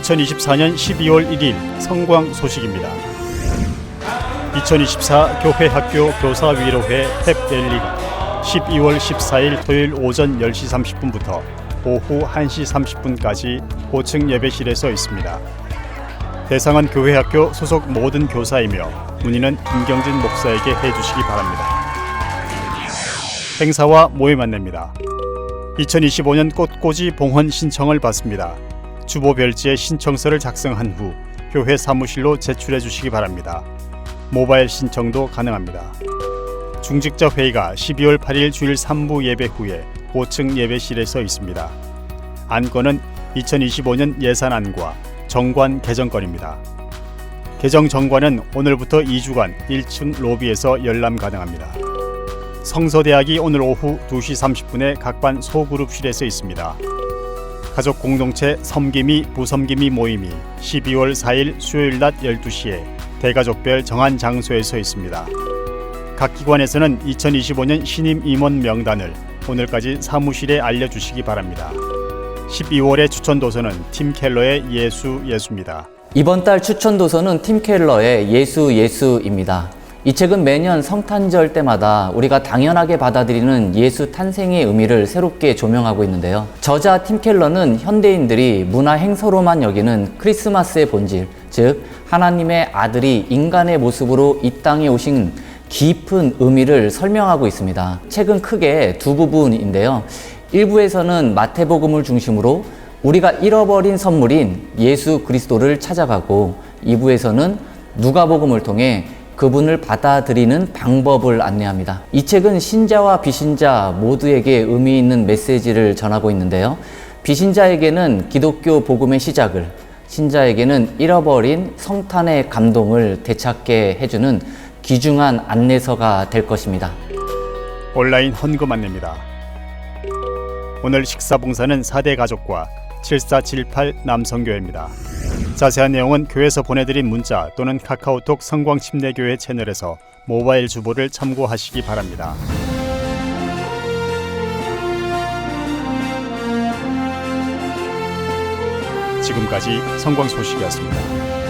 2024년 12월 1일 성광 소식입니다. 2024 교회학교 교사위로회 탭 랠리가 12월 14일 토요일 오전 10시 30분부터 오후 1시 30분까지 고층 예배실에서 있습니다. 대상은 교회학교 소속 모든 교사이며 문의는 김경진 목사에게 해주시기 바랍니다. 행사와 모임 안내입니다. 2025년 꽃꽂이 봉헌 신청을 받습니다. 주보 별지에 신청서를 작성한 후 교회 사무실로 제출해 주시기 바랍니다. 모바일 신청도 가능합니다. 중직자 회의가 12월 8일 주일 3부 예배 후에 5층 예배실에서 있습니다. 안건은 2025년 예산안과 정관 개정건입니다. 개정 정관은 오늘부터 2주간 1층 로비에서 열람 가능합니다. 성서대학이 오늘 오후 2시 30분에 각반 소그룹실에서 있습니다. 가족 공동체 섬김이 부섬김이 모임이 12월 4일 수요일 낮 12시에 대가족별 정한 장소에서 있습니다. 각 기관에서는 2025년 신임 임원 명단을 오늘까지 사무실에 알려주시기 바랍니다. 12월의 추천 도서는 팀 켈러의 예수 예수입니다. 이번 달 추천 도서는 팀 켈러의 예수 예수입니다. 이 책은 매년 성탄절 때마다 우리가 당연하게 받아들이는 예수 탄생의 의미를 새롭게 조명하고 있는데요. 저자 팀 켈러는 현대인들이 문화 행사로만 여기는 크리스마스의 본질, 즉 하나님의 아들이 인간의 모습으로 이 땅에 오신 깊은 의미를 설명하고 있습니다. 책은 크게 두 부분인데요. 일부에서는 마태복음을 중심으로 우리가 잃어버린 선물인 예수 그리스도를 찾아가고 2부에서는 누가복음을 통해 그분을 받아들이는 방법을 안내합니다. 이 책은 신자와 비신자 모두에게 의미 있는 메시지를 전하고 있는데요. 비신자에게는 기독교 복음의 시작을, 신자에게는 잃어버린 성탄의 감동을 되찾게 해주는 귀중한 안내서가 될 것입니다. 온라인 헌금 안내입니다. 오늘 식사 봉사는 4대 가족과 7478 남성교회입니다. 자세한 내용은 교회에서 보내드린 문자 또는 카카오톡 성광침례교회 채널에서 모바일 주보를 참고하시기 바랍니다. 지금까지 성광 소식이었습니다.